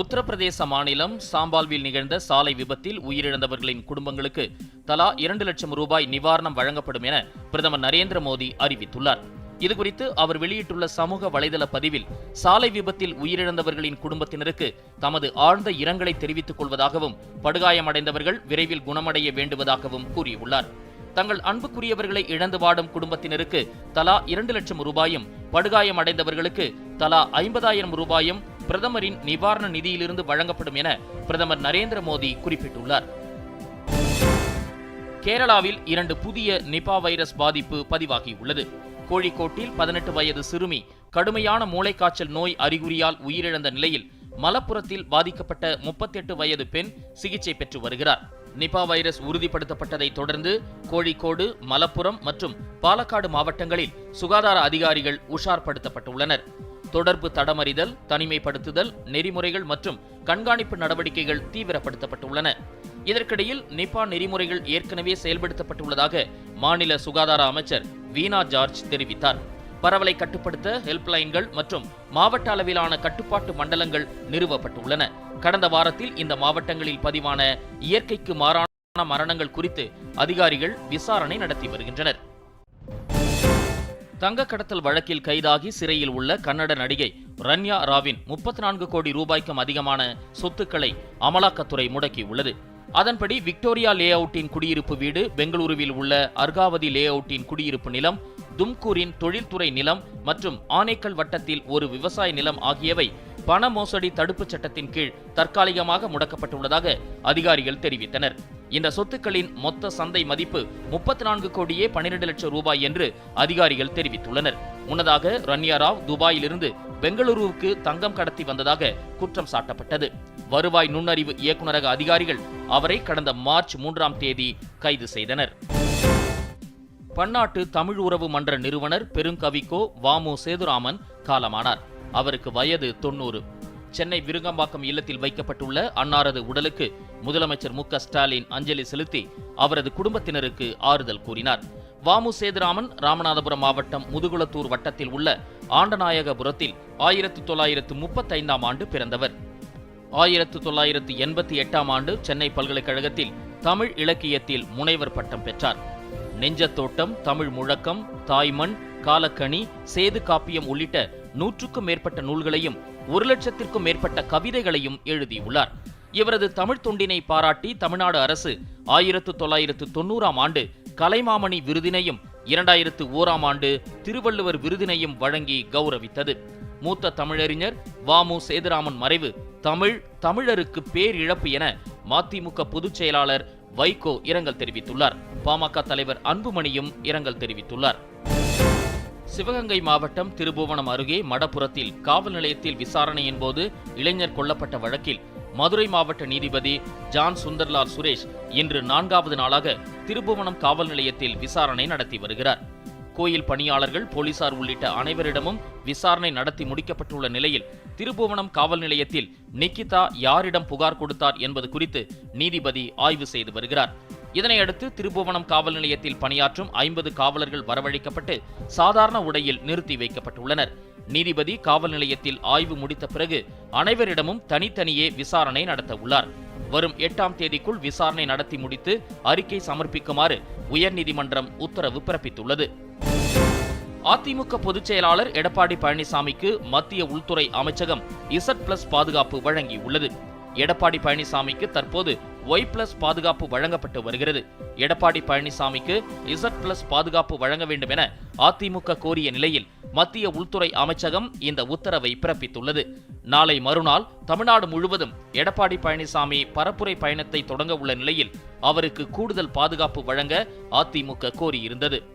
உத்தரப்பிரதேச மாநிலம் சாம்பால்வில் நிகழ்ந்த சாலை விபத்தில் உயிரிழந்தவர்களின் குடும்பங்களுக்கு தலா இரண்டு லட்சம் ரூபாய் நிவாரணம் வழங்கப்படும் என பிரதமர் நரேந்திர மோடி அறிவித்துள்ளார். இதுகுறித்து அவர் வெளியிட்டுள்ள சமூக வலைதள பதிவில் சாலை விபத்தில் உயிரிழந்தவர்களின் குடும்பத்தினருக்கு தமது ஆழ்ந்த இரங்கலை தெரிவித்துக் கொள்வதாகவும் படுகாயமடைந்தவர்கள் விரைவில் குணமடைய வேண்டுவதாகவும் கூறியுள்ளார். தங்கள் அன்புக்குரியவர்களை இழந்து வாடும் குடும்பத்தினருக்கு தலா இரண்டு லட்சம் ரூபாயும் படுகாயமடைந்தவர்களுக்கு தலா ஐம்பதாயிரம் ரூபாயும் பிரதமரின் நிவாரண நிதியிலிருந்து வழங்கப்படும் என பிரதமர் நரேந்திர மோடி குறிப்பிட்டுள்ளார். கேரளாவில் இரண்டு புதிய நிபா வைரஸ் பாதிப்பு பதிவாகியுள்ளது. கோழிக்கோட்டில் பதினெட்டு வயது சிறுமி கடுமையான மூளைக்காய்ச்சல் நோய் அறிகுறியால் உயிரிழந்த நிலையில் மலப்புறத்தில் பாதிக்கப்பட்ட முப்பத்தெட்டு வயது பெண் சிகிச்சை பெற்று வருகிறார். நிபா வைரஸ் உறுதிப்படுத்தப்பட்டதை தொடர்ந்து கோழிக்கோடு மலப்புரம் மற்றும் பாலக்காடு மாவட்டங்களில் சுகாதார அதிகாரிகள் உஷார்படுத்தப்பட்டுள்ளனர். தொடர்பு தடமறிதல் தனிமைப்படுத்துதல் நெறிமுறைகள் மற்றும் கண்காணிப்பு நடவடிக்கைகள் தீவிரப்படுத்தப்பட்டுள்ளன. இதற்கிடையில் நிபா நெறிமுறைகள் ஏற்கனவே செயல்படுத்தப்பட்டுள்ளதாக மாநில சுகாதார அமைச்சர் வீணா ஜார்ஜ் தெரிவித்தார். பரவலை கட்டுப்படுத்த ஹெல்ப்லைன்கள் மற்றும் மாவட்ட அளவிலான கட்டுப்பாட்டு மண்டலங்கள் நிறுவப்பட்டுள்ளன. கடந்த வாரத்தில் இந்த மாவட்டங்களில் பதிவான இயற்கைக்கு மாறான மரணங்கள் குறித்து அதிகாரிகள் விசாரணை நடத்தி வருகின்றனர். தங்க கடத்தல் வழக்கில் கைதாகி சிறையில் உள்ள கன்னட நடிகை ரன்யா ராவின் முப்பத்தி நான்கு கோடி ரூபாய்க்கும் அதிகமான சொத்துக்களை அமலாக்கத்துறை முடக்கியுள்ளது. அதன்படி விக்டோரியா லே அவுட்டின் குடியிருப்பு வீடு பெங்களூருவில் உள்ள அர்காவதி லே அவுட்டின் குடியிருப்பு நிலம் தும்கூரின் தொழில்துறை நிலம் மற்றும் ஆனைக்கல் வட்டத்தில் ஒரு விவசாய நிலம் ஆகியவை பண மோசடி தடுப்புச் சட்டத்தின் கீழ் தற்காலிகமாக முடக்கப்பட்டுள்ளதாக அதிகாரிகள் தெரிவித்தனர். இந்த சொத்துக்களின் மொத்த சந்தை மதிப்பு முப்பத்தி நான்கு கோடியே பன்னிரண்டு லட்சம் ரூபாய் என்று அதிகாரிகள் தெரிவித்துள்ளனர். முன்னதாக ரன்யா ராவ் துபாயிலிருந்து பெங்களூருவுக்கு தங்கம் கடத்தி வந்ததாக குற்றம் சாட்டப்பட்டது. வருவாய் நுண்ணறிவு இயக்குநரக அதிகாரிகள் அவரை கடந்த மார்ச் மூன்றாம் தேதி கைது செய்தனர். பன்னாட்டு தமிழ் உறவு மன்ற நிறுவனர் பெருங்கவிக்கோ வாமு சேதுராமன் காலமானார். அவருக்கு வயது தொண்ணூறு. சென்னை விருகம்பாக்கம் இல்லத்தில் வைக்கப்பட்டுள்ள அன்னாரது உடலுக்கு முதலமைச்சர் மு ஸ்டாலின் அஞ்சலி செலுத்தி அவரது குடும்பத்தினருக்கு ஆறுதல் கூறினார். வாமு சேதுராமன் ராமநாதபுரம் மாவட்டம் முதுகுளத்தூர் வட்டத்தில் உள்ள ஆண்டநாயகபுரத்தில் ஆயிரத்து தொள்ளாயிரத்து முப்பத்தைந்தாம் ஆண்டு பிறந்தவர். ஆயிரத்து தொள்ளாயிரத்து எண்பத்தி எட்டாம் ஆண்டு சென்னை பல்கலைக்கழகத்தில் தமிழ் இலக்கியத்தில் முனைவர் பட்டம் பெற்றார். நெஞ்சத்தோட்டம் தமிழ் முழக்கம் தாய்மண் காலக்கணி சேது காப்பியம் உள்ளிட்ட நூற்றுக்கும் மேற்பட்ட நூல்களையும் ஒரு லட்சத்திற்கும் மேற்பட்ட கவிதைகளையும் எழுதியுள்ளார். இவரது தமிழ் தொண்டினை பாராட்டி தமிழ்நாடு அரசு ஆயிரத்து தொள்ளாயிரத்து தொண்ணூறாம் ஆண்டு கலைமாமணி விருதினையும் இரண்டாயிரத்து ஓராம் ஆண்டு திருவள்ளுவர் விருதினையும் வழங்கி கௌரவித்தது. மூத்த தமிழறிஞர் வாமு சேதுராமன் மறைவு தமிழ் தமிழருக்கு பேரிழப்பு என மதிமுக பொதுச் செயலாளர் வைகோ இரங்கல் தெரிவித்துள்ளார். பாமக தலைவர் அன்புமணியும் இரங்கல் தெரிவித்துள்ளார். சிவகங்கை மாவட்டம் திருபுவனம் அருகே மடப்புறத்தில் காவல் நிலையத்தில் விசாரணையின் போது இளைஞர் கொல்லப்பட்ட வழக்கில் மதுரை மாவட்ட நீதிபதி ஜான் சுந்தர்லால் சுரேஷ் இன்று நான்காவது நாளாக திருபுவனம் காவல் நிலையத்தில் விசாரணை நடத்தி வருகிறார். கோயில் பணியாளர்கள் போலீசார் உள்ளிட்ட அனைவரிடமும் விசாரணை நடத்தி முடிக்கப்பட்டுள்ள நிலையில் திருபுவனம் காவல் நிலையத்தில் நிக்கிதா யாரிடம் புகார் கொடுத்தார் என்பது குறித்து நீதிபதி ஆய்வு செய்து வருகிறார். இதனையடுத்து திருபுவனம் காவல் நிலையத்தில் பணியாற்றும் ஐம்பது காவலர்கள் வரவழைக்கப்பட்டு சாதாரண உடையில் நிறுத்தி வைக்கப்பட்டுள்ளனர். நீதிபதி காவல் நிலையத்தில் ஆய்வு முடித்த பிறகு அனைவரிடமும் தனித்தனியே விசாரணை நடத்த உள்ளார். வரும் எட்டாம் தேதிக்குள் விசாரணை நடத்தி முடித்து அறிக்கை சமர்ப்பிக்குமாறு உயர்நீதிமன்றம் உத்தரவு பிறப்பித்துள்ளது. அதிமுக பொதுச் செயலாளர் எடப்பாடி பழனிசாமிக்கு மத்திய உள்துறை அமைச்சகம் இசட் பிளஸ் பாதுகாப்பு வழங்கியுள்ளது. எடப்பாடி பழனிசாமிக்கு தற்போது ஒய் பிளஸ் பாதுகாப்பு வழங்கப்பட்டு வருகிறது. எடப்பாடி பழனிசாமிக்கு இசட் பிளஸ் பாதுகாப்பு வழங்க வேண்டும் என அதிமுக கோரிய நிலையில் மத்திய உள்துறை அமைச்சகம் இந்த உத்தரவை பிறப்பித்துள்ளது. நாளை மறுநாள் தமிழ்நாடு முழுவதும் எடப்பாடி பழனிசாமி பரப்புரை பயணத்தை தொடங்க உள்ள நிலையில் அவருக்கு கூடுதல் பாதுகாப்பு வழங்க அதிமுக கோரியிருந்தது.